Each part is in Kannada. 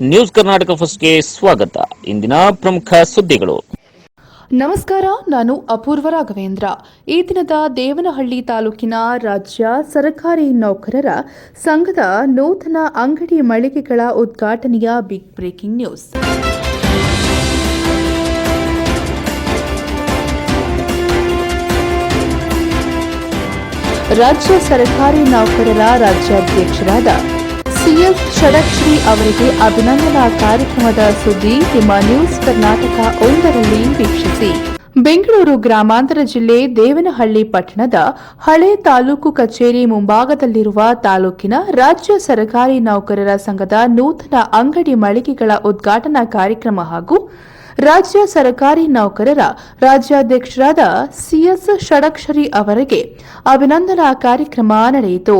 ನ್ಯೂಸ್ ಕರ್ನಾಟಕ ಫಸ್ಟ್ಗೆ ಸ್ವಾಗತ. ಇಂದಿನ ಪ್ರಮುಖ ಸುದ್ದಿಗಳು. ನಮಸ್ಕಾರ, ನಾನು ಅಪೂರ್ವ ರಾಘವೇಂದ್ರ. ಈ ದಿನದ ದೇವನಹಳ್ಳಿ ತಾಲೂಕಿನ ರಾಜ್ಯ ಸರ್ಕಾರಿ ನೌಕರರ ಸಂಘದ ನೂತನ ಅಂಗಡಿ ಮಳಿಗೆಗಳ ಉದ್ಘಾಟನೆಯ ಬಿಗ್ ಬ್ರೇಕಿಂಗ್ ನ್ಯೂಸ್ ರಾಜ್ಯ ಸರ್ಕಾರಿ ನೌಕರರ ರಾಜ್ಯಾಧ್ಯಕ್ಷರಾದ ಸಿಎಸ್ ಷಡಕ್ಷರಿ ಅವರಿಗೆ ಅಭಿನಂದನಾ ಕಾರ್ಯಕ್ರಮದ ಸುದ್ದಿ ನಿಮ್ಮ ನ್ಯೂಸ್ ಕರ್ನಾಟಕ ಒಂದರಲ್ಲಿ ವೀಕ್ಷಿಸಿ. ಬೆಂಗಳೂರು ಗ್ರಾಮಾಂತರ ಜಿಲ್ಲೆ ದೇವನಹಳ್ಳಿ ಪಟ್ಟಣದ ಹಳೆ ತಾಲೂಕು ಕಚೇರಿ ಮುಂಭಾಗದಲ್ಲಿರುವ ತಾಲೂಕಿನ ರಾಜ್ಯ ಸರ್ಕಾರಿ ನೌಕರರ ಸಂಘದ ನೂತನ ಅಂಗಡಿ ಮಳಿಗೆಗಳ ಉದ್ಘಾಟನಾ ಕಾರ್ಯಕ್ರಮ ಹಾಗೂ ರಾಜ್ಯ ಸರ್ಕಾರಿ ನೌಕರರ ರಾಜ್ಯಾಧ್ಯಕ್ಷರಾದ ಸಿಎಸ್ ಷಡಕ್ಷರಿ ಅವರಿಗೆ ಅಭಿನಂದನಾ ಕಾರ್ಯಕ್ರಮ ನಡೆಯಿತು.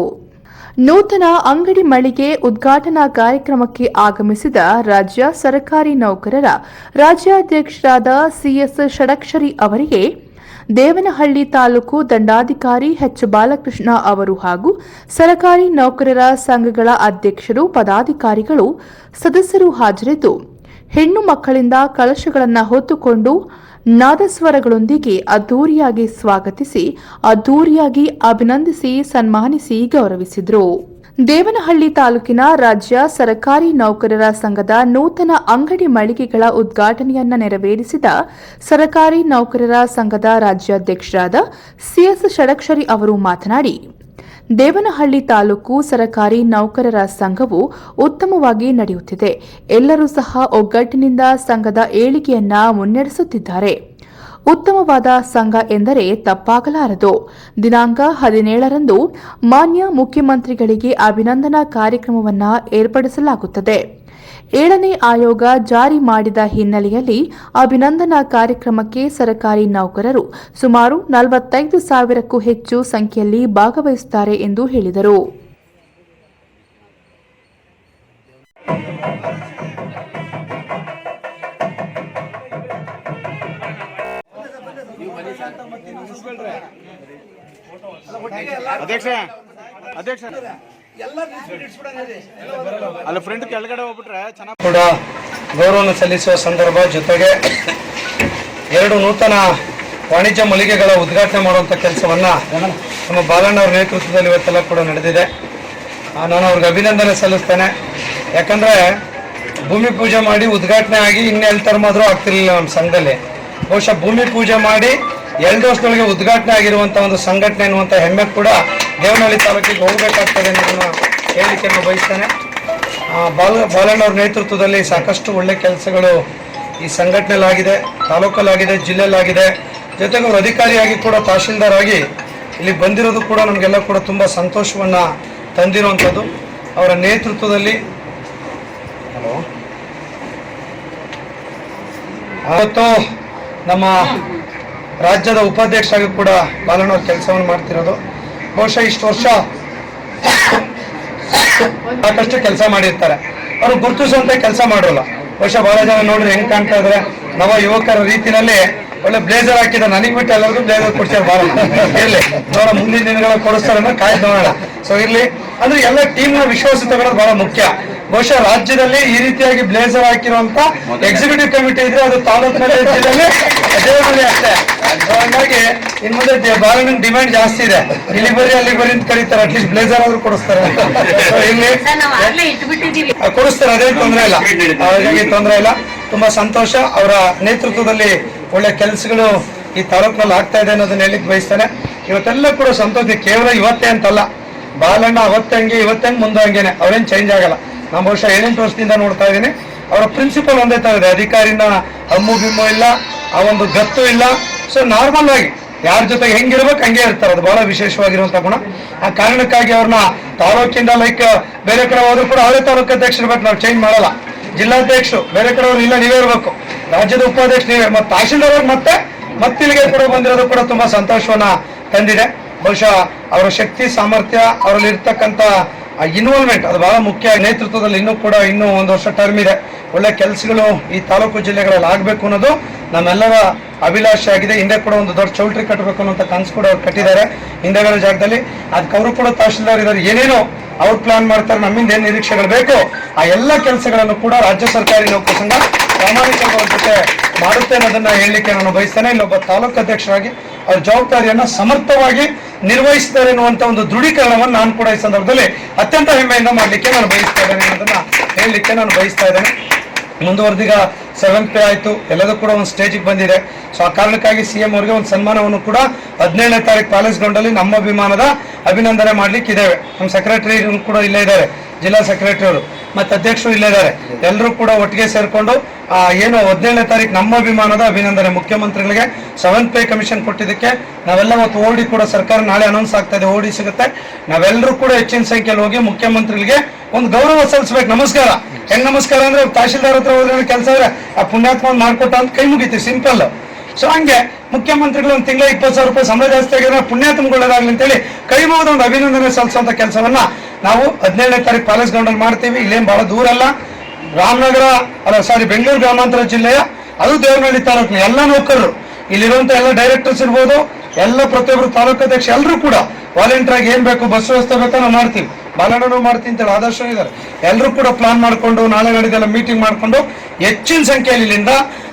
ನೂತನ ಅಂಗಡಿ ಮಳಿಗೆ ಉದ್ಘಾಟನಾ ಕಾರ್ಯಕ್ರಮಕ್ಕೆ ಆಗಮಿಸಿದ ರಾಜ್ಯ ಸರ್ಕಾರಿ ನೌಕರರ ರಾಜ್ಯಾಧ್ಯಕ್ಷರಾದ ಸಿಎಸ್ ಷಡಕ್ಷರಿ ಅವರಿಗೆ ದೇವನಹಳ್ಳಿ ತಾಲೂಕು ದಂಡಾಧಿಕಾರಿ ಎಚ್ ಬಾಲಕೃಷ್ಣ ಅವರು ಹಾಗೂ ಸರ್ಕಾರಿ ನೌಕರರ ಸಂಘಗಳ ಅಧ್ಯಕ್ಷರು, ಪದಾಧಿಕಾರಿಗಳು, ಸದಸ್ಯರು ಹಾಜರಿದ್ದು ಹೆಣ್ಣು ಮಕ್ಕಳಿಂದ ಕಲಶಗಳನ್ನು ಹೊತ್ತುಕೊಂಡು ನಾದಸ್ವರಗಳೊಂದಿಗೆ ಅದ್ದೂರಿಯಾಗಿ ಸ್ವಾಗತಿಸಿ, ಅದ್ದೂರಿಯಾಗಿ ಅಭಿನಂದಿಸಿ, ಸನ್ಮಾನಿಸಿ, ಗೌರವಿಸಿದರು. ದೇವನಹಳ್ಳಿ ತಾಲೂಕಿನ ರಾಜ್ಯ ಸರಕಾರಿ ನೌಕರರ ಸಂಘದ ನೂತನ ಅಂಗಡಿ ಮಳಿಗೆಗಳ ಉದ್ಘಾಟನೆಯನ್ನ ನೆರವೇರಿಸಿದ ಸರಕಾರಿ ನೌಕರರ ಸಂಘದ ರಾಜ್ಯಾಧ್ಯಕ್ಷರಾದ ಸಿಎಸ್ ಷಡಕ್ಷರಿ ಅವರು ಮಾತನಾಡಿ ದೇವನಹಳ್ಳಿ ತಾಲೂಕು ಸರಕಾರಿ ನೌಕರರ ಸಂಘವು ಉತ್ತಮವಾಗಿ ನಡೆಯುತ್ತಿದೆ. ಎಲ್ಲರೂ ಸಹ ಒಗ್ಗಟ್ಟಿನಿಂದ ಸಂಘದ ಏಳಿಗೆಯನ್ನ ಮುನ್ನಡೆಸುತ್ತಿದ್ದಾರೆ. ಉತ್ತಮವಾದ ಸಂಘ ಎಂದರೆ ತಪ್ಪಾಗಲಾರದು. ದಿನಾಂಕ ಹದಿನೇಳರಂದು ಮಾನ್ಯ ಮುಖ್ಯಮಂತ್ರಿಗಳಿಗೆ ಅಭಿನಂದನಾ ಕಾರ್ಯಕ್ರಮವನ್ನು ಏರ್ಪಡಿಸಲಾಗುತ್ತದೆ. ಏಳನೇ ಆಯೋಗ ಜಾರಿ ಮಾಡಿದ ಹಿನ್ನೆಲೆಯಲ್ಲಿ ಅಭಿನಂದನಾ ಕಾರ್ಯಕ್ರಮಕ್ಕೆ ಸರ್ಕಾರಿ ನೌಕರರು ಸುಮಾರು ನಲವತ್ತೈದು ಸಾವಿರಕ್ಕೂ ಹೆಚ್ಚು ಸಂಖ್ಯೆಯಲ್ಲಿ ಭಾಗವಹಿಸುತ್ತಾರೆ ಎಂದು ಹೇಳಿದರು. ಅಧ್ಯಕ್ಷ ಅಧ್ಯಕ್ಷ. ಅಲ್ಲ ಫ್ರೆಂಡ್ ಕೆಳಗಡೆ ಹೋಗ್ಬಿಟ್ರೆ ಚೆನ್ನಾಗಿ ಕೂಡ ಗೌರವವನ್ನು ಸಲ್ಲಿಸುವ ಸಂದರ್ಭ ಜೊತೆಗೆ ಎರಡು ನೂತನ ವಾಣಿಜ್ಯ ಮಳಿಗೆಗಳ ಉದ್ಘಾಟನೆ ಮಾಡುವಂಥ ಕೆಲಸವನ್ನ ನಮ್ಮ ಬಾಲಣ್ಣ ಅವ್ರ ನೇತೃತ್ವದಲ್ಲಿ ಇವತ್ತೆಲ್ಲ ಕೂಡ ನಡೆದಿದೆ. ಆ, ನಾನು ಅವ್ರಿಗೆ ಅಭಿನಂದನೆ ಸಲ್ಲಿಸ್ತೇನೆ. ಯಾಕಂದ್ರೆ ಭೂಮಿ ಪೂಜೆ ಮಾಡಿ ಉದ್ಘಾಟನೆ ಆಗಿ ಇನ್ನೆಲ್ಲಿ ಮಾತ್ರ ಆಗ್ತಿರ್ಲಿಲ್ಲ ನಮ್ಮ ಸಂಘದಲ್ಲಿ. ಬಹುಶಃ ಭೂಮಿ ಪೂಜೆ ಮಾಡಿ ಎರಡು ವರ್ಷದೊಳಗೆ ಉದ್ಘಾಟನೆ ಆಗಿರುವಂಥ ಒಂದು ಸಂಘಟನೆ ಅನ್ನುವಂಥ ಹೆಮ್ಮೆ ಕೂಡ ದೇವನಹಳ್ಳಿ ತಾಲೂಕಿಗೆ ಹೋಗಬೇಕಾಗ್ತದೆ ಅನ್ನೋದನ್ನು ಹೇಳಲಿಕ್ಕೆ ನಾನು ಬಯಸ್ತೇನೆ ಬಾಲ, ಬಾಲಣ್ಣವ್ರ ನೇತೃತ್ವದಲ್ಲಿ ಸಾಕಷ್ಟು ಒಳ್ಳೆ ಕೆಲಸಗಳು ಈ ಸಂಘಟನೆಲಾಗಿದೆ ತಾಲೂಕಲ್ಲಾಗಿದೆ, ಜಿಲ್ಲೆಯಲ್ಲಾಗಿದೆ. ಜೊತೆಗೆ ಅವರು ಅಧಿಕಾರಿಯಾಗಿ ಕೂಡ ತಹಶೀಲ್ದಾರ್ ಆಗಿ ಇಲ್ಲಿ ಬಂದಿರೋದು ಕೂಡ ನಮಗೆಲ್ಲ ಕೂಡ ತುಂಬ ಸಂತೋಷವನ್ನು ತಂದಿರುವಂಥದ್ದು ಅವರ ನೇತೃತ್ವದಲ್ಲಿ ಹಲೋ. ಅವತ್ತು ನಮ್ಮ ರಾಜ್ಯದ ಉಪಾಧ್ಯಕ್ಷರಾಗಿ ಕೂಡ ಬಾಲಣ್ಣವ್ರ ಕೆಲಸವನ್ನು ಮಾಡ್ತಿರೋದು. ಬಹುಶಃ ಇಷ್ಟು ವರ್ಷ ಸಾಕಷ್ಟು ಕೆಲಸ ಮಾಡಿರ್ತಾರೆ. ಅವರು ಗುರುತಿಸುವಂತ ಕೆಲಸ ಮಾಡೋಲ್ಲ. ಬಹುಶಃ ಬಹಳ ಜನ ನೋಡಿದ್ರೆ ಹೆಂಗ್ ಕಾಣ್ತಾ ಇದ್ರೆ? ನವ ಯುವಕರ ರೀತಿನಲ್ಲಿ ಒಳ್ಳೆ ಬ್ಲೇಸರ್ ಹಾಕಿದ ನನಗೆ ಬಿಟ್ಟು ಎಲ್ಲರಿಗೂ ಬ್ಲೇಸರ್ ಕೊಡ್ತಾರೆ ಬಹಳ ಇರ್ಲಿ. ಅವರ ಮುಂದಿನ ದಿನಗಳ ಕೊಡಿಸ್ತಾರೆ ಕಾಯ್ದು ನೋಡೋಣ. ಸೊ ಇರ್ಲಿ. ಅಂದ್ರೆ ಎಲ್ಲ ಟೀಮ್ನ ವಿಶ್ವಾಸ ತಗೊಳ್ಳೋದು ಬಹಳ ಮುಖ್ಯ. ಬಹುಶಃ ರಾಜ್ಯದಲ್ಲಿ ಈ ರೀತಿಯಾಗಿ ಬ್ಲೇಸರ್ ಹಾಕಿರುವಂತ ಎಕ್ಸಿಕ್ಯೂಟಿವ್ ಕಮಿಟಿ ಇದ್ರೆ ಅದು ತಾಲೂಕಿನಲ್ಲಿ ಜಿಲ್ಲೆಯಲ್ಲಿ ದೇವರಲ್ಲಿ ಅಷ್ಟೇ. ಹಾಗಾಗಿ ಇನ್ ಮುಂದೆ ದೆ- ಬಾಲಣ್ಣನ ಡಿಮ್ಯಾಂಡ್ ಜಾಸ್ತಿ ಇದೆ. ಇಲ್ಲಿ ಬರ್ರಿ ಅಲ್ಲಿ ಬರ್ರಿ ಅಂತ ಕರೀತಾರೆ. ಅಟ್ಲೀಸ್ಟ್ ಬ್ಲೇಸರ್ ಆದ್ರೂ ಕೊಡಿಸ್ತಾರೆ. ಇಲ್ಲಿ ಕೊಡಿಸ್ತಾರೆ ಅದೇನು ತೊಂದರೆ ಇಲ್ಲ. ಹಾಗಾಗಿ ತೊಂದರೆ ಇಲ್ಲ. ತುಂಬಾ ಸಂತೋಷ. ಅವರ ನೇತೃತ್ವದಲ್ಲಿ ಒಳ್ಳೆ ಕೆಲಸಗಳು ಈ ತಾಲೂಕಿನಲ್ಲಿ ಆಗ್ತಾ ಇದೆ ಅನ್ನೋದನ್ನ ಹೇಳಿಕ್ ಬಯಸ್ತಾನೆ. ಇವತ್ತೆಲ್ಲ ಕೂಡ ಸಂತೋಷ. ಕೇವಲ ಇವತ್ತೇ ಅಂತಲ್ಲ. ಬಾಲಣ್ಣ ಅವತ್ತಂಗೆ ಇವತ್ತಂಗೆ ಮುಂದೆ ಹಂಗೇನೆ ಅವ್ರೇನ್ ಚೇಂಜ್ ಆಗಲ್ಲ. ನಾನು ಬಹುಶಃ ಏಳೆಂಟು ವರ್ಷದಿಂದ ನೋಡ್ತಾ ಇದ್ದೀನಿ. ಅವರ ಪ್ರಿನ್ಸಿಪಲ್ ಒಂದೇ ತರ ಇದೆ. ಅಧಿಕಾರಿನ ಹಮ್ಮು ಬಿಮ್ಮು ಇಲ್ಲ, ಆ ಒಂದು ಗತ್ತು ಇಲ್ಲ. ಸೊ ನಾರ್ಮಲ್ ಆಗಿ ಯಾರ ಜೊತೆಗೆ ಹೆಂಗಿರ್ಬೇಕು ಹಂಗೆ ಇರ್ತಾರೆ. ಅದು ಬಹಳ ವಿಶೇಷವಾಗಿರುವಂತ ಗುಣ. ಆ ಕಾರಣಕ್ಕಾಗಿ ಅವ್ರನ್ನ ತಾಲೂಕಿಂದ ಲೈಕ್ ಬೇರೆ ಕಡೆ ಹೋದ್ರು ಕೂಡ ಅವರೇ ತಾಲೂಕು ಅಧ್ಯಕ್ಷರು ಇರ್ಬೇಕು. ನಾವು ಚೇಂಜ್ ಮಾಡಲ್ಲ. ಜಿಲ್ಲಾಧ್ಯಕ್ಷರು, ಬೇರೆ ಕಡೆ ಅವ್ರು ಇಲ್ಲ, ನೀವೇ ಇರಬೇಕು. ರಾಜ್ಯದ ಉಪಾಧ್ಯಕ್ಷ ನೀವೇ. ಮತ್ತೆ ತಹಶೀಲ್ದಾರ್ ಅವ್ರು ಮತ್ತೆ ಮತ್ತಿಲ್ಲಿಗೆ ಕೂಡ ಬಂದಿರೋದು ಕೂಡ ತುಂಬಾ ಸಂತೋಷವನ್ನ ತಂದಿದೆ. ಬಹುಶಃ ಅವರ ಶಕ್ತಿ, ಸಾಮರ್ಥ್ಯ ಅವರಲ್ಲಿ ಇರ್ತಕ್ಕಂಥ ಇನ್ವಾಲ್ವ್ಮೆಂಟ್ ಅದು ಬಹಳ ಮುಖ್ಯ. ನೇತೃತ್ವದಲ್ಲಿ ಇನ್ನೂ ಕೂಡ ಇನ್ನೂ ಒಂದು ವರ್ಷ ಟರ್ಮ್ ಇದೆ. ಒಳ್ಳೆ ಕೆಲಸಗಳು ಈ ತಾಲೂಕು ಜಿಲ್ಲೆಗಳಲ್ಲಿ ಆಗಬೇಕು ಅನ್ನೋದು ನಮ್ಮೆಲ್ಲರ ಅಭಿಲಾಷೆ ಆಗಿದೆ. ಹಿಂದೆ ಕೂಡ ಒಂದು ದೊಡ್ಡ ಚೌಲ್ಟ್ರಿ ಕಟ್ಟಬೇಕು ಅನ್ನೋಂಥ ಕನಸು ಕೂಡ ಅವ್ರು ಕಟ್ಟಿದ್ದಾರೆ ಹಿಂದೆಗಳ ಜಾಗದಲ್ಲಿ. ಅದಕ್ಕೆ ಅವರು ಕೂಡ ತಹಶೀಲ್ದಾರ್ ಇದ್ದಾರೆ. ಏನೇನೋ ಅವ್ರು ಪ್ಲಾನ್ ಮಾಡ್ತಾರೆ, ನಮ್ಮಿಂದ ಏನು ನಿರೀಕ್ಷೆಗಳು ಬೇಕು ಆ ಎಲ್ಲ ಕೆಲಸಗಳನ್ನು ಕೂಡ ರಾಜ್ಯ ಸರ್ಕಾರಿ ನೌಕರ ಸಂಘ ಪ್ರಾಮಾಣಿಕವಾಗಿ ಜೊತೆ ಮಾಡುತ್ತೆ ಅನ್ನೋದನ್ನ ಹೇಳಲಿಕ್ಕೆ ನಾನು ಬಯಸ್ತೇನೆ. ಇಲ್ಲೊಬ್ಬ ತಾಲೂಕು ಅಧ್ಯಕ್ಷರಾಗಿ ಅವ್ರ ಜವಾಬ್ದಾರಿಯನ್ನು ಸಮರ್ಥವಾಗಿ ನಿರ್ವಹಿಸಿದ್ದಾರೆ ಅನ್ನುವಂತ ಒಂದು ದೃಢೀಕರಣವನ್ನು ನಾನು ಕೂಡ ಈ ಸಂದರ್ಭದಲ್ಲಿ ಅತ್ಯಂತ ಹೆಮ್ಮೆಯಿಂದ ಮಾಡಲಿಕ್ಕೆ ನಾನು ಬಯಸ್ತಾ ಇದ್ದೇನೆ ಅನ್ನೋದನ್ನ ಹೇಳಲಿಕ್ಕೆ ನಾನು ಬಯಸ್ತಾ ಇದ್ದೇನೆ. ಮುಂದುವರೆದೀಗ ಸೆವೆನ್ ಪೇ ಆಯಿತು, ಎಲ್ಲದೂ ಕೂಡ ಒಂದು ಸ್ಟೇಜಿಗೆ ಬಂದಿದೆ. ಸೊ ಆ ಕಾರಣಕ್ಕಾಗಿ ಸಿ ಎಂ ಅವರಿಗೆ ಒಂದು ಸನ್ಮಾನವನ್ನು ಕೂಡ ಹದಿನೇಳನೇ ತಾರೀಕು ಪ್ಯಾಲೇಸ್ ಗ್ರೌಂಡಲ್ಲಿ ನಮ್ಮ ಅಭಿಮಾನದ ಅಭಿನಂದನೆ ಮಾಡ್ಲಿಕ್ಕೆ ಇದ್ದೇವೆ ನಮ್ಮ ಸೆಕ್ರೆಟರಿ ಕೂಡ ಇಲ್ಲೇ ಇದ್ದಾರೆ. ಜಿಲ್ಲಾ ಸೆಕ್ರೆಟರಿ ಅವರು ಮತ್ತು ಅಧ್ಯಕ್ಷರು ಇಲ್ಲೇ ಇದ್ದಾರೆ. ಎಲ್ಲರೂ ಕೂಡ ಒಟ್ಟಿಗೆ ಸೇರಿಕೊಂಡು ಏನು ಹದಿನೇಳನೇ ತಾರೀಕು ನಮ್ಮ ಅಭಿಮಾನದ ಅಭಿನಂದನೆ ಮುಖ್ಯಮಂತ್ರಿಗಳಿಗೆ. ಸೆವೆನ್ ಪೇ ಕಮಿಷನ್ ಕೊಟ್ಟಿದ್ದಕ್ಕೆ ನಾವೆಲ್ಲ ಮತ್ತು ಓಡಿ ಕೂಡ ಸರ್ಕಾರ ನಾಳೆ ಅನೌನ್ಸ್ ಆಗ್ತಾ ಇದೆ, ಓಡಿ ಸಿಗುತ್ತೆ. ನಾವೆಲ್ಲರೂ ಕೂಡ ಹೆಚ್ಚಿನ ಸಂಖ್ಯೆಯಲ್ಲಿ ಹೋಗಿ ಮುಖ್ಯಮಂತ್ರಿಗಳಿಗೆ ಒಂದು ಗೌರವ ಸಲ್ಲಿಸ್ಬೇಕು. ನಮಸ್ಕಾರ. ಹೆಂಗ್ ನಮಸ್ಕಾರ ಅಂದ್ರೆ ತಹಶೀಲ್ದಾರ್ ಹತ್ರ ಹೋದ್ರೆ ಕೆಲಸ ಅಂದ್ರೆ ಆ ಪುಣ್ಯಾತ್ಮ ಮಾಡ್ಕೊಟ್ಟ ಅಂತ ಕೈ ಮುಗಿತೀವಿ ಸಿಂಪಲ್. ಸೊ ಹಂಗೆ ಮುಖ್ಯಮಂತ್ರಿಗಳು ಒಂದು ತಿಂಗಳ ಇಪ್ಪತ್ತು ಸಾವಿರ ರೂಪಾಯಿ ಸಂಬಳ ಜಾಸ್ತಿ ಆಗಿದ್ರೆ ಪುಣ್ಯಾತ್ಮಗೊಳ್ಳೋದಾಗ್ಲಿ ಅಂತೇಳಿ ಕೈ ಒಂದು ಅಭಿನಂದನೆ ಸಲ್ಲಿಸುವಂತ ಕೆಲಸವನ್ನ. ನಾವು ಹದಿನೇಳನೇ ತಾರೀಕು ಪ್ಯಾಲೇಸ್ ಗ್ರೌಂಡಲ್ಲಿ ಮಾಡ್ತೀವಿ. ಇಲ್ಲೇನು ಬಹಳ ದೂರ ಅಲ್ಲ. ರಾಮನಗರ, ಅಲ್ಲ ಸಾರಿ ಬೆಂಗಳೂರು ಗ್ರಾಮಾಂತರ ಜಿಲ್ಲೆಯ, ಅದು ದೇವನಹಳ್ಳಿ ತಾಲೂಕಿನ ಎಲ್ಲ ನೌಕರರು. ಇಲ್ಲಿರುವಂಥ ಎಲ್ಲ ಡೈರೆಕ್ಟರ್ಸ್ ಇರ್ಬೋದು, ಎಲ್ಲ ಪ್ರತಿಯೊಬ್ಬರು ತಾಲೂಕು ಅಧ್ಯಕ್ಷ ಎಲ್ಲರೂ ಕೂಡ ವಾಲಂಟಿಯರ್ ಆಗಿ ಏನ್ ಬೇಕು, ಬಸ್ ವ್ಯವಸ್ಥೆ ಬೇಕೋ ನಾವು ಮಾಡ್ತೀವಿ. ಬಾಲಣ್ಣನು ಮಾಡ್ತೀನಿ ಅಂತೇಳಿ ಆದರ್ಶ ಇದ್ದಾರೆ. ಎಲ್ಲರೂ ಕೂಡ ಪ್ಲಾನ್ ಮಾಡಿಕೊಂಡು, ನಾಳೆ ನಡೆದೆಲ್ಲ ಮೀಟಿಂಗ್ ಮಾಡಿಕೊಂಡು, ಹೆಚ್ಚಿನ ಸಂಖ್ಯೆಯಲ್ಲಿ ಇಲ್ಲಿಂದ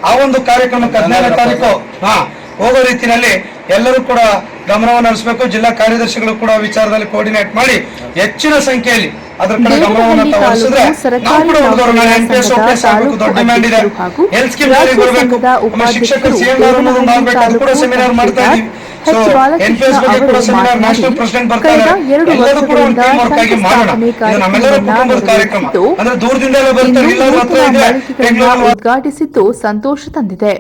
ಆ ಒಂದು ಕಾರ್ಯಕ್ರಮಕ್ಕೆ ಹದಿನೇಳನೇ ತಾರೀಕು, ಹಾ, ಹೋಗೋ ರೀತಿಯಲ್ಲಿ ಎಲ್ಲರೂ ಕೂಡ ಗಮನವನ್ನು ಹರಿಸಬೇಕು. ಜಿಲ್ಲಾ ಕಾರ್ಯದರ್ಶಿಗಳು ಕೂಡ ವಿಚಾರದಲ್ಲಿ ಕೋರ್ಡಿನೇಟ್ ಮಾಡಿ ಹೆಚ್ಚಿನ ಸಂಖ್ಯೆಯಲ್ಲಿ ಅದರ ಕಡೆ ಗಮನವನ್ನು ತಾವು ಹರಿಸಿದ್ರೆ ನಾವು ಕೂಡ ಹುಡುಗರು ನಾನು ಎನ್ ಪಿ ಎಸ್ ಓಪಿಎಸ್ ಆಗಬೇಕು. ದೊಡ್ಡ ಡಿಮ್ಯಾಂಡ್ ಇದೆ. ಹೆಲ್ತ್ ಸ್ಕೀಮ್ ಜಾರಿಗೆ ಬರಬೇಕು. ಶಿಕ್ಷಕರು ಸಿ ಎಂ ಅನ್ನೋದು ಆಗ್ಬೇಕು ಅದು ಕೂಡ ಸೆಮಿನಾರ್ ಮಾಡ್ತಾ ಇದ್ದೀವಿ. ಸೊ ಎನ್ ಪಿ ಎಸ್ ಬಗ್ಗೆ ಕೂಡ ಸೆಮಿನಾರ್ ನ್ಯಾಷನಲ್ ಪ್ರೆಸಿಡೆಂಟ್ ಬರ್ತಾರೆ ಎಲ್ಲರೂ ಕೂಡ ಒಂದು ಟೀಮ್ ವರ್ಕ್ ಆಗಿ ಮಾಡೋಣ. ಇದು ನಮ್ಮೆಲ್ಲರ ಕುಟುಂಬದ ಕಾರ್ಯಕ್ರಮ. ಅಂದ್ರೆ ದೂರದಿಂದ ಎಲ್ಲ ಬರ್ತಾರೆ ಇಲ್ಲ ಹತ್ರ ಇದೆ. ಬೆಂಗಳೂರು ಉದ್ಘಾಟಿಸಿದ್ದು ಸಂತೋಷ ತಂದಿದೆ.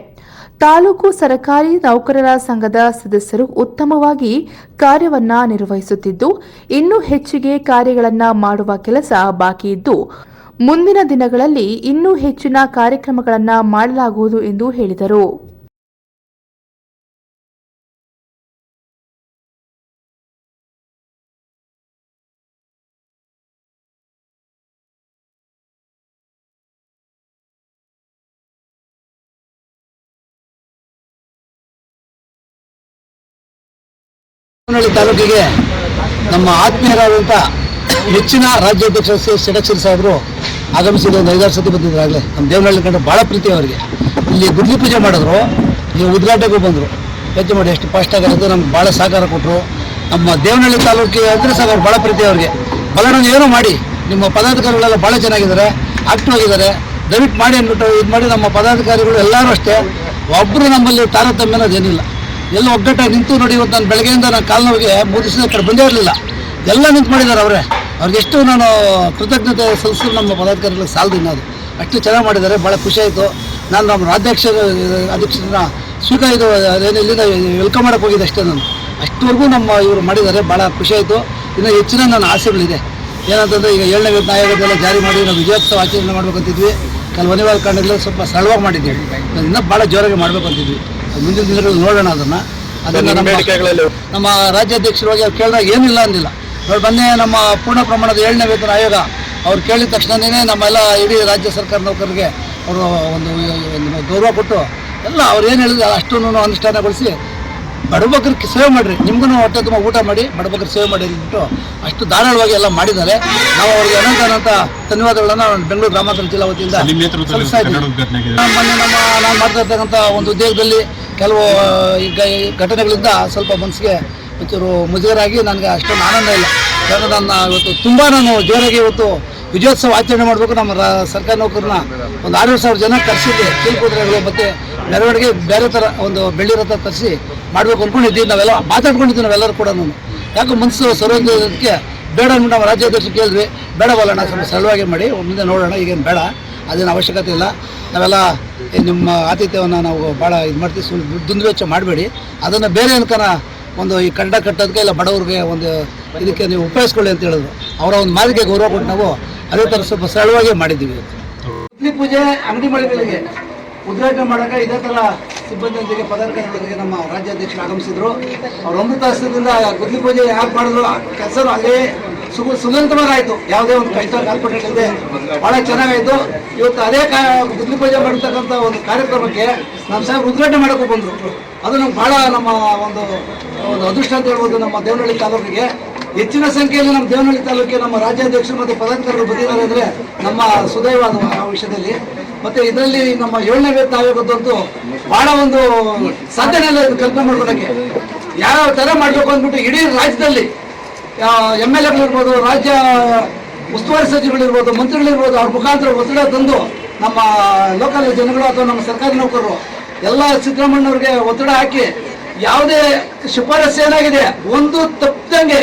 ತಾಲೂಕು ಸರಕಾರಿ ನೌಕರರ ಸಂಘದ ಸದಸ್ಯರು ಉತ್ತಮವಾಗಿ ಕಾರ್ಯವನ್ನ ನಿರ್ವಹಿಸುತ್ತಿದ್ದು, ಇನ್ನೂ ಹೆಚ್ಚಿಗೆ ಕಾರ್ಯಗಳನ್ನು ಮಾಡುವ ಕೆಲಸ ಬಾಕಿ ಮುಂದಿನ ದಿನಗಳಲ್ಲಿ ಇನ್ನೂ ಹೆಚ್ಚಿನ ಕಾರ್ಯಕ್ರಮಗಳನ್ನು ಮಾಡಲಾಗುವುದು ಎಂದು ಹೇಳಿದರು. ದೇವನಹಳ್ಳಿ ತಾಲೂಕಿಗೆ ನಮ್ಮ ಆತ್ಮೀಯರಾದಂಥ ಹೆಚ್ಚಿನ ರಾಜ್ಯಾಧ್ಯಕ್ಷ ಷಡಕ್ಷರಿ ಸಾಹೇಬರು ಆಗಮಿಸಿದ ಒಂದು ಐದಾರು ಸತಿ ಬಂದಿದ್ದಾಗಲೇ ನಮ್ಮ ದೇವನಹಳ್ಳಿ ಕಂಡ್ರೆ ಭಾಳ ಪ್ರೀತಿ ಅವರಿಗೆ. ಇಲ್ಲಿ ಗುಡ್ಲಿ ಪೂಜೆ ಮಾಡಿದ್ರು ನೀವು ಉದ್ಘಾಟನೆಗೂ ಬಂದರು. ಹೆಚ್ಚು ಮಾಡಿ ಎಷ್ಟು ಫಾಸ್ಟ್ ಆಗಿರೋದು ನಮ್ಗೆ ಭಾಳ ಸಹಕಾರ ಕೊಟ್ಟರು ನಮ್ಮ ದೇವನಹಳ್ಳಿ ತಾಲೂಕಿಗೆ ಅಂದರೆ ಸಹ ಅವ್ರು ಭಾಳ ಪ್ರೀತಿ ಅವರಿಗೆ. ಬಲಣ್ಣ ಏನೋ ಮಾಡಿ, ನಿಮ್ಮ ಪದಾಧಿಕಾರಿಗಳೆಲ್ಲ ಭಾಳ ಚೆನ್ನಾಗಿದ್ದಾರೆ, ಆಕ್ಟಿವ್ ಆಗಿದ್ದಾರೆ. ದಯವಿಟ್ಟು ಮಾಡಿ ಅಂದ್ಬಿಟ್ಟು ಇದು ಮಾಡಿ ನಮ್ಮ ಪದಾಧಿಕಾರಿಗಳು ಎಲ್ಲರೂ ಅಷ್ಟೇ. ಒಬ್ಬರು ನಮ್ಮಲ್ಲಿ ತಾರತಮ್ಯ ಅನ್ನೋದೇನಿಲ್ಲ ಎಲ್ಲ ಒಗ್ಗಟ್ಟಾಗಿ ನಿಂತು ನೋಡಿ ಇವತ್ತು ನಾನು ಬೆಳಗ್ಗೆಯಿಂದ ನಾನು ಕಾಲು ನೋವಿಗೆ ಮೂರು ದಿವಸದ ಕಡೆ ಬಂದೇ ಇರಲಿಲ್ಲ. ಎಲ್ಲ ನಿಂತು ಮಾಡಿದ್ದಾರೆ ಅವರೇ. ಅವ್ರಿಗೆ ಎಷ್ಟು ನಾನು ಕೃತಜ್ಞತೆ ಸಲ್ಲಿಸಿದ್ರು ನಮ್ಮ ಪದಾಧಿಕಾರಿಗಳಿಗೆ ಸಾಲದು ಇನ್ನೋದು ಅಷ್ಟು ಚೆನ್ನಾಗಿ ಮಾಡಿದ್ದಾರೆ ಭಾಳ ಖುಷಿ ಆಯಿತು. ನಾನು ನಮ್ಮ ರಾಜ್ಯಾಧ್ಯಕ್ಷ ಅಧ್ಯಕ್ಷರನ್ನ ಸ್ವೀಕಾರ ಇದು, ಅದೇನು ಇಲ್ಲಿಂದ ವೆಲ್ಕಮ್ ಮಾಡೋಕೆ ಹೋಗಿದ್ದೆ ಅಷ್ಟೇ ನಾನು. ಅಷ್ಟವರೆಗೂ ನಮ್ಮ ಇವರು ಮಾಡಿದ್ದಾರೆ ಭಾಳ ಖುಷಿಯಾಯಿತು ಇನ್ನು ಹೆಚ್ಚಿನ ನನ್ನ ಆಸೆಗಳಿದೆ. ಏನಂತಂದರೆ ಈಗ ಏಳನೇ ವೇತನ ಆಯೋಗದೆಲ್ಲ ಜಾರಿ ಮಾಡಿ ನಾವು ವಿಜಯೋತ್ಸವ ಆಚರಣೆ ಮಾಡಬೇಕಂತಿದ್ವಿ. ಕೆಲವು ಅನಿವಾರ್ಯ ಕಾರಣಗಳಲ್ಲಿ ಸ್ವಲ್ಪ ಸರಳವಾಗಿ ಮಾಡಿದ್ದೀವಿ. ಇನ್ನೂ ಭಾಳ ಜೋರಾಗಿ ಮಾಡ್ಬೇಕು ಅಂತಿದ್ವಿ ಅದು ಮುಂದಿನ ದಿನಗಳಲ್ಲಿ ನೋಡೋಣ ಅದನ್ನು. ಅದನ್ನು ನಮ್ಮ ನಮ್ಮ ರಾಜ್ಯಾಧ್ಯಕ್ಷರವಾಗಿ ಅವ್ರು ಕೇಳಿದಾಗ ಏನಿಲ್ಲ ಅಂದಿಲ್ಲ. ಅವ್ರು ಬಂದೇ ನಮ್ಮ ಪೂರ್ಣ ಪ್ರಮಾಣದ ಏಳನೇ ವೇತನ ಆಯೋಗ ಅವ್ರು ಕೇಳಿದ ತಕ್ಷಣನೇ ನಮ್ಮೆಲ್ಲ ಇಡೀ ರಾಜ್ಯ ಸರ್ಕಾರ ನೌಕರರಿಗೆ ಅವರು ಒಂದು ಒಂದು ಗೌರವ ಕೊಟ್ಟು ಎಲ್ಲ ಅವ್ರು ಏನು ಹೇಳಿದ್ರು ಅಷ್ಟನ್ನು ಅನುಷ್ಠಾನಗೊಳಿಸಿ ಬಡಬಗ್ರಿಗೆ ಸೇವೆ ಮಾಡಿರಿ. ನಿಮ್ಗೂ ಹೊಟ್ಟೆ ತುಂಬ ಊಟ ಮಾಡಿ ಬಡಬಗ್ರಿಗೆ ಸೇವೆ ಮಾಡಿ ಅಂದ್ಬಿಟ್ಟು ಅಷ್ಟು ಧಾರಾಳವಾಗಿ ಎಲ್ಲ ಮಾಡಿದ್ದಾರೆ. ನಾವು ಅವ್ರಿಗೆ ಅನಂತ ಅನಂತ ಧನ್ಯವಾದಗಳನ್ನು ಬೆಂಗಳೂರು ಗ್ರಾಮಾಂತರ ಜಿಲ್ಲಾ ವತಿಯಿಂದ ಸಲ್ಲಿಸ್ತಾ ಇದ್ದೀವಿ. ನಾನು ಮೊನ್ನೆ ನಮ್ಮ ನಾನು ಮಾಡ್ತಾ ಇರ್ತಕ್ಕಂಥ ಒಂದು ಉದ್ಯೋಗದಲ್ಲಿ ಕೆಲವು ಈಗ ಘಟನೆಗಳಿಂದ ಸ್ವಲ್ಪ ಮನಸ್ಸಿಗೆ ಒಂಚೂರು ಮುಜುಗರಾಗಿ ನನಗೆ ಅಷ್ಟೊಂದು ಆನಂದ ಇಲ್ಲ. ಯಾಕಂದ್ರೆ ನನ್ನ ಇವತ್ತು ತುಂಬ ನಾನು ಜೋರಾಗಿ ಇವತ್ತು ವಿಜಯೋತ್ಸವ ಆಚರಣೆ ಮಾಡಬೇಕು. ನಮ್ಮ ಸರ್ಕಾರಿ ನೌಕರನ್ನ ಒಂದು ಆರು ಸಾವಿರ ಜನ ಕರೆಸಿದ್ದೆ. ಕೀಲ್ಕುದುರೆಗಳು ಮತ್ತು ಮೆರವಣಿಗೆ ಬೇರೆ ಥರ ಒಂದು ಬೆಳ್ಳಿ ರಥ ತರಿಸಿ ಮಾಡಬೇಕು ಅಂದ್ಕೊಂಡಿದ್ದೀವಿ ನಾವೆಲ್ಲ ಮಾತಾಡ್ಕೊಂಡಿದ್ದೀವಿ ನಾವೆಲ್ಲರೂ ಕೂಡ ನಾನು. ಯಾಕೆ ಮನಸ್ಸು ಸರೋದಕ್ಕೆ ಬೇಡ ಅಂದ್ಬಿಟ್ಟು ನಮ್ಮ ರಾಜ್ಯಾಧ್ಯಕ್ಷರು ಕೇಳಿದ್ವಿ. ಬೇಡ ಬಲ್ಲಣ್ಣ ಸ್ವಲ್ಪ ಸರಳವಾಗಿ ಮಾಡಿ, ಮುಂದೆ ನೋಡೋಣ, ಈಗೇನು ಬೇಡ. ಅದೇನು ಅವಶ್ಯಕತೆ ಇಲ್ಲ. ನಾವೆಲ್ಲ ನಿಮ್ಮ ಆತಿಥ್ಯವನ್ನು ನಾವು ಭಾಳ ಇದು ಮಾಡ್ತೀವಿ. ಸುಮ್ಮನೆ ದುಂದು ವೆಚ್ಚ ಮಾಡಬೇಡಿ. ಅದನ್ನು ಬೇರೆ ಅನ್ಕನ ಒಂದು ಈ ಕಂಡ ಕಟ್ಟೋದಕ್ಕೆ ಇಲ್ಲ, ಬಡವ್ರಿಗೆ ಒಂದು ಇದಕ್ಕೆ ನೀವು ಉಪಯೋಗಿಸ್ಕೊಳ್ಳಿ ಅಂತ ಹೇಳಿದ್ರು. ಅವರ ಒಂದು ಮಾತಿಗೆ ಗೌರವ ಕೊಟ್ಟು ನಾವು ಅದೇ ಥರ ಸ್ವಲ್ಪ ಸರಳವಾಗಿ ಮಾಡಿದ್ದೀವಿ. ಪೂಜೆ, ಅಂಗಡಿ ಮಳಿಗೆಗಳಿಗೆ ಉದ್ಘಾಟನೆ ಮಾಡೋಕೆ ಇದೇ ಥರ ಸಿಬ್ಬಂದಿಯೊಂದಿಗೆ ಪದಾಧಿಕಾರಿಗಳೊಂದಿಗೆ ನಮ್ಮ ರಾಜ್ಯಾಧ್ಯಕ್ಷರು ಆಗಮಿಸಿದ್ರು. ಅವ್ರು ಒಂದು ತಾಸದಿಂದ ಗುದ್ಲಿ ಪೂಜೆ ಯಾಕೆ ಮಾಡಿದ್ರು ಕೆಲಸ ಅಲ್ಲೇ ಸುಗು ಸುಗಂಧವಾಗಿ ಆಯಿತು ಯಾವುದೇ ಒಂದು ಕಷ್ಟ ಕಾಲ್ಪಟ್ಟಿದೆ ಭಾಳ ಚೆನ್ನಾಗಾಯಿತು. ಇವತ್ತು ಅದೇ ಕಾ ಗುದ್ಲಿ ಪೂಜೆ ಮಾಡಿರ್ತಕ್ಕಂಥ ಒಂದು ಕಾರ್ಯಕ್ರಮಕ್ಕೆ ನಮ್ಮ ಸಾಹೇಬ್ ಉದ್ಘಾಟನೆ ಮಾಡೋಕ್ಕೂ ಬಂದರು. ಅದು ನಮ್ಗೆ ಭಾಳ ನಮ್ಮ ಒಂದು ಒಂದು ಅದೃಷ್ಟ ಅಂತ ಹೇಳ್ಬೋದು ನಮ್ಮ ದೇವನಹಳ್ಳಿ ತಾಲೂಕಿಗೆ. ಹೆಚ್ಚಿನ ಸಂಖ್ಯೆಯಲ್ಲಿ ನಮ್ಮ ದೇವನಹಳ್ಳಿ ತಾಲೂಕಿಗೆ ನಮ್ಮ ರಾಜ್ಯಾಧ್ಯಕ್ಷರು ಮತ್ತು ಪದಾಧಿಕಾರಿಗಳು ಬಂದಿದ್ದಾರೆ ಅಂದರೆ ನಮ್ಮ ಸುದೈವ ಅದು ಆ ವಿಷಯದಲ್ಲಿ. ಮತ್ತೆ ಇದರಲ್ಲಿ ನಮ್ಮ ಏಳನೇ ವೇತನ ಆಯೋಗದಂತೂ ಬಹಳ ಒಂದು ಸಾಧನೆ ಇಲ್ಲ ಕಲ್ಪನೆ ಮಾಡ್ಕೊಳಕ್ಕೆ. ಯಾವ ಥರ ಮಾಡಬೇಕು ಅಂದ್ಬಿಟ್ಟು ಇಡೀ ರಾಜ್ಯದಲ್ಲಿ ಎಂ ಎಲ್ ಎಗಳಿರ್ಬೋದು, ರಾಜ್ಯ ಉಸ್ತುವಾರಿ ಸಚಿವಗಳಿರ್ಬೋದು ಮಂತ್ರಿಗಳಿರ್ಬೋದು, ಅವ್ರ ಮುಖಾಂತರ ಒತ್ತಡ ತಂದು ನಮ್ಮ ಲೋಕಲ್ ಜನಗಳು ಅಥವಾ ನಮ್ಮ ಸರ್ಕಾರಿ ನೌಕರರು, ಎಲ್ಲ ಸಿದ್ದರಾಮಣ್ಣವ್ರಿಗೆ ಒತ್ತಡ ಹಾಕಿ ಯಾವುದೇ ಶಿಫಾರಸು ಏನಾಗಿದೆ, ಒಂದು ತಪ್ಪದಂಗೆ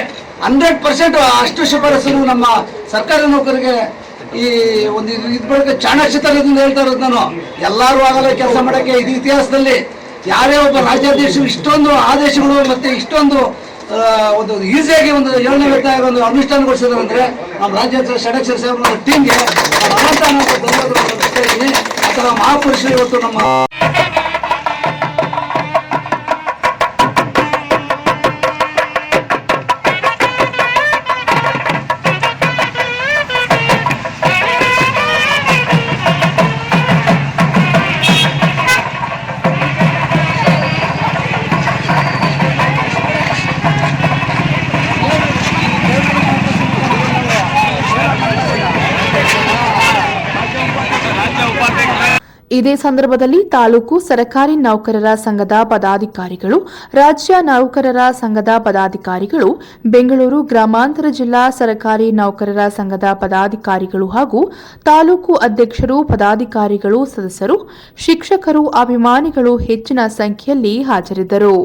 ಹಂಡ್ರೆಡ್ ಪರ್ಸೆಂಟ್ ಅಷ್ಟು ಶಿಫಾರಸನ್ನು ನಮ್ಮ ಸರ್ಕಾರಿ ನೌಕರಿಗೆ ಈ ಒಂದು ಇದ್ ಬಳಕೆ ಚಾಣಾಕ್ಷತನದಿಂದ ಹೇಳ್ತಾ ಇರೋದು ನಾನು. ಎಲ್ಲರೂ ಆಗಲ್ಲ ಕೆಲಸ ಮಾಡಕ್ಕೆ ಇದು ಇತಿಹಾಸದಲ್ಲಿ ಯಾರೇ ಒಬ್ಬ ರಾಜ್ಯಾಧ್ಯಕ್ಷರು ಇಷ್ಟೊಂದು ಆದೇಶಗಳು ಮತ್ತೆ ಇಷ್ಟೊಂದು ಒಂದು ಈಸಿಯಾಗಿ ಒಂದು ಏಳನೇ ವೇತನ ಒಂದು ಅನುಷ್ಠಾನಗೊಳಿಸಿದ್ರು ಅಂದ್ರೆ ನಮ್ಮ ರಾಜ್ಯಾಧ್ಯಕ್ಷ ಷಡಕ್ಷರ ಸಾಹೇಬ್ರ ಟೀಮ್ಗೆ ಮಹಾಪುರುಷರು ಇವತ್ತು ನಮ್ಮ ಇದೇ ಸಂದರ್ಭದಲ್ಲಿ ತಾಲೂಕು ಸರಕಾರಿ ನೌಕರರ ಸಂಘದ ಪದಾಧಿಕಾರಿಗಳು, ರಾಜ್ಯ ನೌಕರರ ಸಂಘದ ಪದಾಧಿಕಾರಿಗಳು, ಬೆಂಗಳೂರು ಗ್ರಾಮಾಂತರ ಜಿಲ್ಲಾ ಸರಕಾರಿ ನೌಕರರ ಸಂಘದ ಪದಾಧಿಕಾರಿಗಳು ಹಾಗೂ ತಾಲೂಕು ಅಧ್ಯಕ್ಷರು, ಪದಾಧಿಕಾರಿಗಳು ಸದಸ್ಯರು, ಶಿಕ್ಷಕರು, ಅಭಿಮಾನಿಗಳು ಹೆಚ್ಚಿನ ಸಂಖ್ಯೆಯಲ್ಲಿ ಹಾಜರಿದ್ದರು.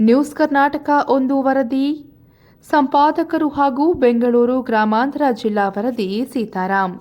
ನ್ಯೂಸ್ ಕರ್ನಾಟಕ ಒಂದು ವರದಿ. ಸಂಪಾದಕರು ಹಾಗೂ ಬೆಂಗಳೂರು ಗ್ರಾಮಾಂತರ ಜಿಲ್ಲಾ ವರದಿ ಸೀತಾರಾಮ್